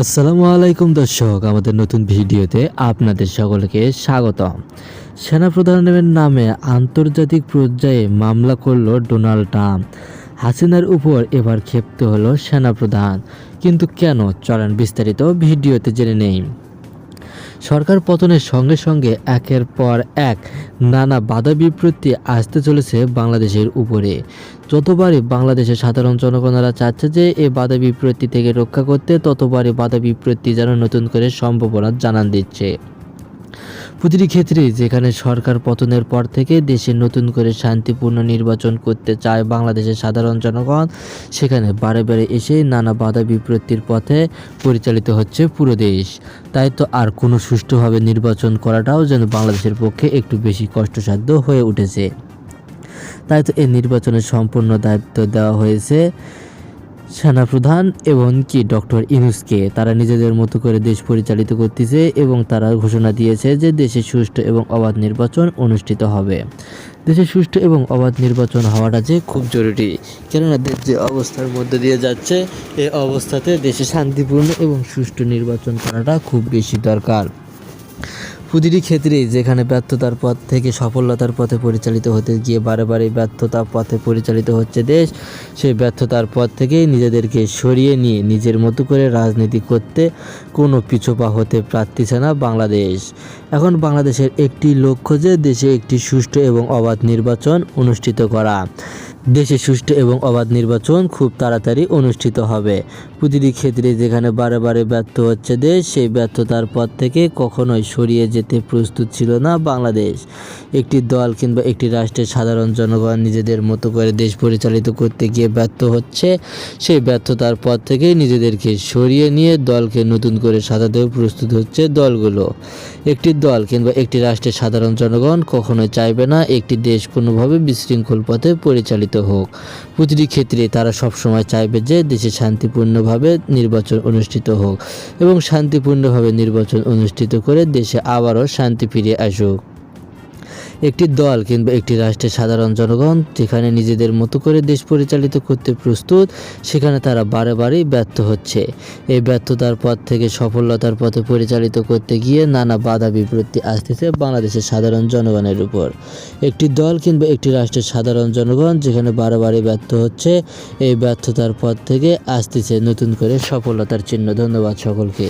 আসসালামু আলাইকুম দর্শক, আমাদের নতুন ভিডিওতে আপনাদের সকলকে স্বাগতম। সেনাপ্রধানের নামে আন্তর্জাতিক পর্যায়ে মামলা করল ডোনাল্ড ট্রাম্প। হাসিনার উপর এবার ক্ষেপ্ত হলো সেনাপ্রধান। কিন্তু কেন? চলেন বিস্তারিত ভিডিওতে জেনে নেই। সরকার পতনের সঙ্গে সঙ্গে একের পর এক নানা বাধা বিপত্তি আসতে চলেছে বাংলাদেশের উপরে। যতবারই বাংলাদেশের সাধারণ জনগণরা চাচ্ছে যে এ বাধা বিপত্তি থেকে রক্ষা করতে, ততবারই বাধা বিপত্তি যেন নতুন করে সম্ভাবনা জানান দিচ্ছে। প্রতিটি ক্ষেত্রে যেখানে সরকার পতনের পর থেকে দেশে নতুন করে শান্তিপূর্ণ নির্বাচন করতে চায় বাংলাদেশের সাধারণ জনগণ, সেখানে বারে বারে এসে নানা বাধা বিপত্তির পথে পরিচালিত হচ্ছে পুরো দেশ। তাই তো আর কোনো সুষ্ঠুভাবে নির্বাচন করাটাও যেন বাংলাদেশের পক্ষে একটু বেশি কষ্টসাধ্য হয়ে উঠেছে। তাই তো এই নির্বাচনের সম্পূর্ণ দায়িত্ব দেওয়া হয়েছে সেনাপ্রধান এবং কি ডক্টর ইনুসকে। তারা নিজেদের মতো করে দেশ পরিচালিত করতেছে এবং তারা ঘোষণা দিয়েছে যে দেশে সুষ্ঠু এবং অবাধ নির্বাচন অনুষ্ঠিত হবে। দেশে সুষ্ঠু এবং অবাধ নির্বাচন হওয়াটা যে খুব জরুরি, কেননা দেশ যে অবস্থার মধ্যে দিয়ে যাচ্ছে এই অবস্থাতে দেশে শান্তিপূর্ণ এবং সুষ্ঠু নির্বাচন করাটা খুব বেশি দরকার। প্রতিটি ক্ষেত্রেই যেখানে ব্যর্থতার পথ থেকে সফলতার পথে পরিচালিত হতে গিয়ে বারে বারে ব্যর্থতার পথে পরিচালিত হচ্ছে দেশ, সেই ব্যর্থতার পথ থেকে নিজেদেরকে সরিয়ে নিয়ে নিজের মতো করে রাজনীতি করতে কোনো পিছুপা হতে পারতেছে না বাংলাদেশ। এখন বাংলাদেশের একটি লক্ষ্য যে দেশে একটি সুষ্ঠু এবং অবাধ নির্বাচন অনুষ্ঠিত করা। দেশে সুষ্ঠু এবং অবাধ নির্বাচন খুব তাড়াতাড়ি অনুষ্ঠিত হবে। প্রতিটি ক্ষেত্রে যেখানে বারে বারে ব্যর্থ হচ্ছে দেশ, সেই ব্যর্থতার পথ থেকে কখনোই সরিয়ে যেতে প্রস্তুত ছিল না বাংলাদেশ। একটি দল কিংবা একটি রাষ্ট্রের সাধারণ জনগণ নিজেদের মতো করে দেশ পরিচালিত করতে গিয়ে ব্যর্থ হচ্ছে, সেই ব্যর্থতার পথ থেকে নিজেদেরকে সরিয়ে নিয়ে দলকে নতুন করে সাজাতেও প্রস্তুত হচ্ছে দলগুলো। একটি দল কিংবা একটি রাষ্ট্রের সাধারণ জনগণ কখনোই চাইবে না একটি দেশ কোনোভাবে বিশৃঙ্খল পথে পরিচালিত হোক। প্রতিটি ক্ষেত্রে তারা সবসময় চাইবে যে দেশে শান্তিপূর্ণভাবে নির্বাচন অনুষ্ঠিত হোক এবং শান্তিপূর্ণভাবে নির্বাচন অনুষ্ঠিত করে দেশে আবারও শান্তি ফিরে আসুক। একটি দল কিংবা একটি রাষ্ট্রের সাধারণ জনগণ যেখানে নিজেদের মতো করে দেশ পরিচালিত করতে প্রস্তুত, সেখানে তারা বারে বারেই ব্যর্থ হচ্ছে। এই ব্যর্থতার পথ থেকে সফলতার পথে পরিচালিত করতে গিয়ে নানা বাধা বিপত্তি আসতেছে বাংলাদেশের সাধারণ জনগণের উপর। একটি দল কিংবা একটি রাষ্ট্রের সাধারণ জনগণ যেখানে বারে বারে ব্যর্থ হচ্ছে, এই ব্যর্থতার পথ থেকে আসতেছে নতুন করে সফলতার চিহ্ন। ধন্যবাদ সকলকে।